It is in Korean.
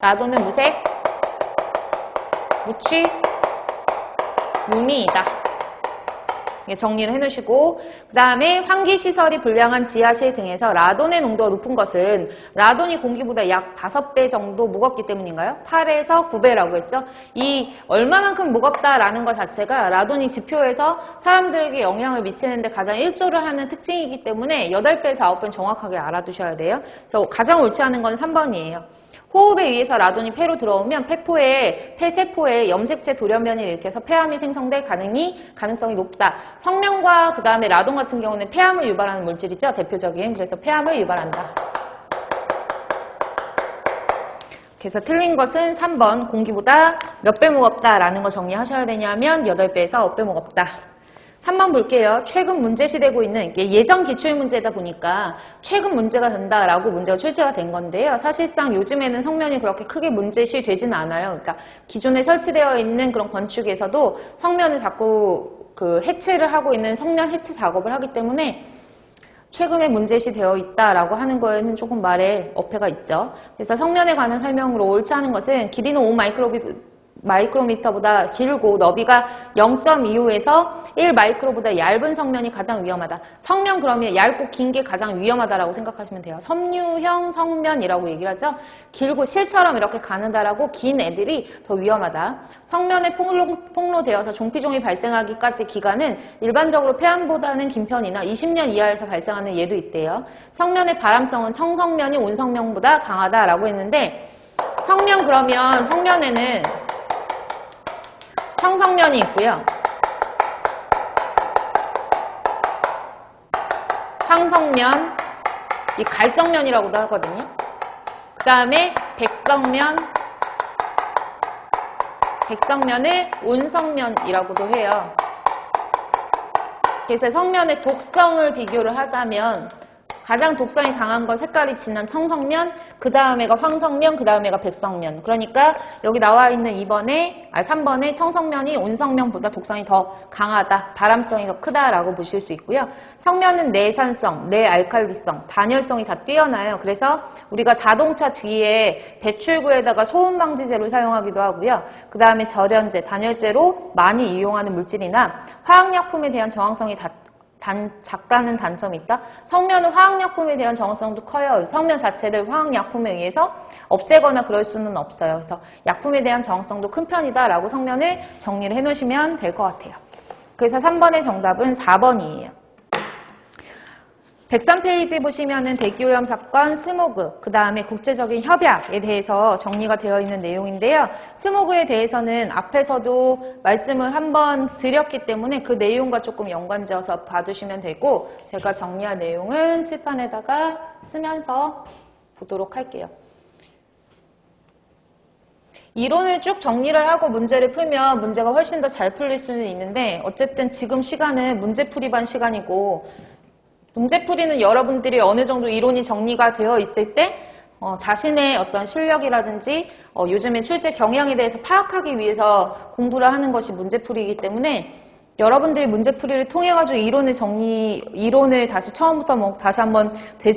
라도는 무색, 무취, 무미이다. 정리를 해놓으시고 그 다음에 환기시설이 불량한 지하실 등에서 라돈의 농도가 높은 것은 라돈이 공기보다 약 5배 정도 무겁기 때문인가요? 8에서 9배라고 했죠. 이 얼마만큼 무겁다라는 것 자체가 라돈이 지표에서 사람들에게 영향을 미치는데 가장 일조를 하는 특징이기 때문에 8배에서 9배는 정확하게 알아두셔야 돼요. 그래서 가장 옳지 않은 건 3번이에요. 호흡에 의해서 라돈이 폐로 들어오면 폐포에 폐세포에 염색체 돌연변이 일으켜서 폐암이 생성될 가능이 가능성이 높다. 성면과 그 다음에 라돈 같은 경우는 폐암을 유발하는 물질이죠. 대표적인 그래서 폐암을 유발한다. 그래서 틀린 것은 3번 공기보다 몇 배 무겁다라는 거 정리하셔야 되냐면 8배에서 9배 무겁다. 3번 볼게요. 최근 문제시되고 있는 예전 기출 문제다 보니까 최근 문제가 된다라고 문제가 출제가 된 건데요. 사실상 요즘에는 성면이 그렇게 크게 문제시 되지는 않아요. 그러니까 기존에 설치되어 있는 그런 건축에서도 성면을 자꾸 그 해체를 하고 있는 성면 해체 작업을 하기 때문에 최근에 문제시 되어 있다라고 하는 거에는 조금 말에 어폐가 있죠. 그래서 성면에 관한 설명으로 옳지 않은 것은 길이는 5 마이크로비 마이크로미터보다 길고 너비가 0.25에서 1 마이크로보다 얇은 성면이 가장 위험하다. 성면 그러면 얇고 긴 게 가장 위험하다라고 생각하시면 돼요. 섬유형 성면이라고 얘기를 하죠. 길고 실처럼 이렇게 가는다라고 긴 애들이 더 위험하다. 성면에 폭로, 폭로 되어서 종피종이 발생하기까지 기간은 일반적으로 폐암보다는 긴 편이나 20년 이하에서 발생하는 예도 있대요. 성면의 바람성은 청성면이 온성면보다 강하다라고 했는데 성면 그러면 성면에는 청성면이 있고요. 황성면, 이 갈성면이라고도 하거든요. 그 다음에 백성면, 백성면을 온성면이라고도 해요. 그래서 성면의 독성을 비교를 하자면 가장 독성이 강한 건 색깔이 진한 청성면, 그 다음에가 황성면, 그 다음에가 백성면. 그러니까 여기 나와 있는 2번에, 아 3번에 청성면이 온성면보다 독성이 더 강하다, 바람성이 더 크다라고 보실 수 있고요. 성면은 내산성, 내알칼리성, 단열성이 다 뛰어나요. 그래서 우리가 자동차 뒤에 배출구에다가 소음 방지제로 사용하기도 하고요. 그 다음에 절연제, 단열제로 많이 이용하는 물질이나 화학약품에 대한 저항성이 다 단, 작다는 단점이 있다. 성면은 화학약품에 대한 정성도 커요. 성면 자체를 화학약품에 의해서 없애거나 그럴 수는 없어요. 그래서 약품에 대한 정성도 큰 편이다라고 성면을 정리를 해놓으시면 될 것 같아요. 그래서 3번의 정답은 4번이에요. 103페이지 보시면은 대기오염 사건, 스모그, 그 다음에 국제적인 협약에 대해서 정리가 되어 있는 내용인데요. 스모그에 대해서는 앞에서도 말씀을 한번 드렸기 때문에 그 내용과 조금 연관지어서 봐두시면 되고 제가 정리한 내용은 칠판에다가 쓰면서 보도록 할게요. 이론을 쭉 정리를 하고 문제를 풀면 문제가 훨씬 더 잘 풀릴 수는 있는데 어쨌든 지금 시간은 문제 풀이반 시간이고 문제풀이는 여러분들이 어느 정도 이론이 정리가 되어 있을 때 어, 자신의 어떤 실력이라든지 어, 요즘에 출제 경향에 대해서 파악하기 위해서 공부를 하는 것이 문제풀이이기 때문에 여러분들이 문제풀이를 통해 가지고 이론을 정리, 이론을 다시 처음부터 뭐 다시 한번 되새